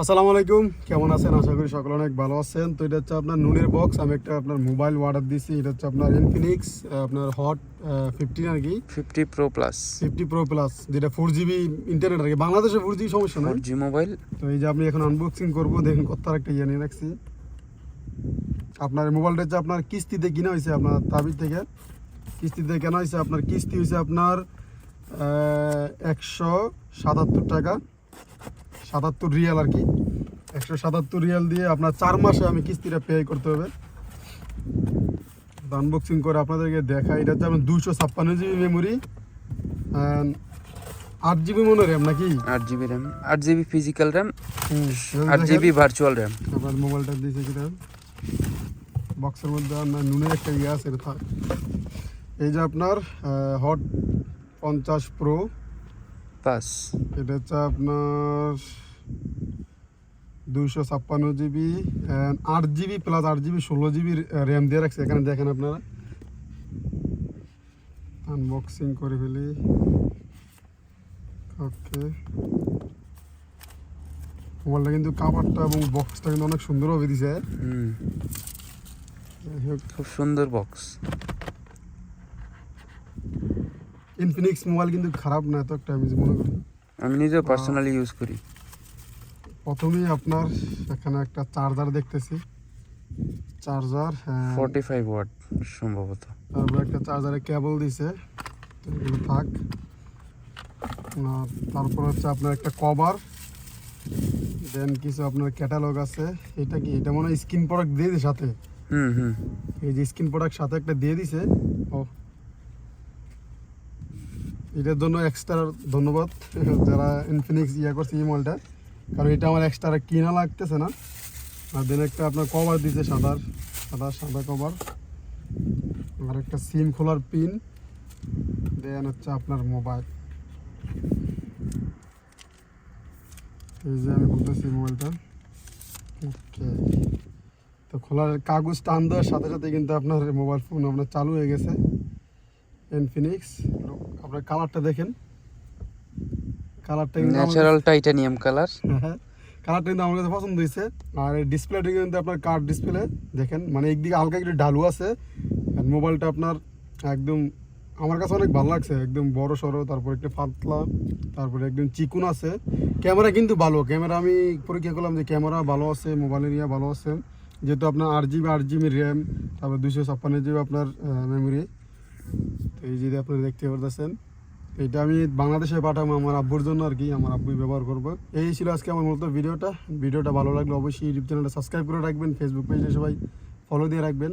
আসসালামু আলাইকুম। কেমন আছেন? আশা করি সকলে অনেক ভালো আছেন। তো এটা হচ্ছে আপনার নুনের বক্স আমি একটা আপনার মোবাইল অর্ডার দিয়েছি এটা হচ্ছে আপনার ইনফিনিক্স আপনার হট ফিফটিন আর কি। Fifty pro plus fifty pro plus যেটা ফোর জিবি ইন্টারনেট আর কি। বাংলাদেশে ফোর জিবি সমস্যা নাই। জি মোবাইল তো এই যে আপনি এখন আনবক্সিং করব। দেখুন কত একটা ইয়ে নিয়ে রাখছি। আপনার মোবাইলটা হচ্ছে আপনার কিস্তিতে কিনা হয়েছে আপনার তাবির থেকে। কিস্তিতে কেনা হয়েছে আপনার কিস্তি হয়েছে আপনার একশো সাতাত্তর টাকা। সাতাত্তর রিয়াল আর কি। একশো সাতাত্তর রিয়াল দিয়ে আপনার চার মাসে আমি কিস্তিটা পে করতে হবে। আনবক্সিং করে আপনাদেরকে দেখা এটা হচ্ছে আপনার দুশো ছাপ্পান্ন জিবি মেমোরি আট জিবি মনে র্যাম নাকি? আট জিবি র্যাম আট জিবি ফিজিক্যাল র্যাম আট জিবি ভার্চুয়াল র্যাম আপনার মোবাইলটা দিয়েছে কিনা। বক্সের মধ্যে আপনার নুনের একটা ইয়ে আছে এই যে আপনার হট পঞ্চাশ প্রো পাস এটা হচ্ছে আপনার দুইশো ছাপ্পান্ন জিবি আট জিবি প্লাস আট জিবি ষোলো জিবি র্যাম দিয়ে রাখছে। এখানে দেখেন আপনারা। আনবক্সিং করে ফেলি। ওকে মোবাইলটা কিন্তু কাভারটা এবং বক্সটা কিন্তু অনেক সুন্দরভাবে দিছে। যাই হোক, খুব সুন্দর বক্স ইনফিনিক্স মোবাইল কিন্তু খারাপ না এত একটা আমি মনে করি। আমি নিজেও পার্সোনালি ইউজ করি। প্রথমেই আপনার এখানে একটা চার্জার দেখতেছি। চার্জার ফর্টি ফাইভ ওয়াট সম্ভবত। তারপর একটা চার্জারে কেবল দিছে। এগুলো থাক। তারপর হচ্ছে আপনার একটা কভার দেন কিছু আপনার ক্যাটালগ আছে। এটা কি? এটা মনে হয় স্ক্রিন প্রোডাক্ট দিয়ে দিছে সাথে। হুম হুম। এই যে স্ক্রিন প্রোডাক্ট সাথে একটা দিয়ে দিছে। ও এটার জন্য এক্সট্রা ধন্যবাদ, যারা ইনফিনিক্স ইয়ে করছে এই মলটা কারণ এটা আমার এক্সট্রা কিনা লাগতেছে না। আর দেন একটা আপনার কভার দিছে সাদার সাদা সাদা কভার আর একটা সিম খোলার পিন দেন হচ্ছে আপনার মোবাইল এই যে আমি বলতেছি মোবাইলটা ওকে তো খোলার কাগজ টান দেওয়ার সাথে সাথে কিন্তু আপনার মোবাইল ফোন আপনার চালু হয়ে গেছে। ইনফিনিক্স আপনার কালারটা দেখেন। কালারটা ন্যাচারাল টাইটানিয়াম কালার হ্যাঁ কালারটা কিন্তু আমার কাছে পছন্দ হয়েছে। আর ডিসপ্লেটা কিন্তু আপনার কার্ড ডিসপ্লে দেখেন মানে একদিকে হালকা একটু ঢালু আছে আর মোবাইলটা আপনার একদম আমার কাছে অনেক ভালো লাগছে একদম বড় সড়ো তারপর একটু পাতলা তারপরে একদম চিকুন আছে। ক্যামেরা কিন্তু ভালো ক্যামেরা আমি পরীক্ষা করলাম যে ক্যামেরা ভালো আছে মোবাইলের ইয়া ভালো আছে। যেহেতু আপনার আট জিবি আট জিবি র্যাম তারপর দুশো ছাপ্পান্ন জিবি আপনার মেমোরি তো এই যদি আপনারা দেখতে পারতেছেন, এটা আমি বাংলাদেশে পাঠাবো আমার আব্বুর জন্য আর কি, আমার আব্বুই ব্যবহার করব। এই ছিল আজকে আমার মূলত ভিডিওটা। ভিডিওটা ভালো লাগলে অবশ্যই ইউটিউব চ্যানেলটা সাবস্ক্রাইব করে রাখবেন ফেসবুক পেজে সবাই ফলো দিয়ে রাখবেন।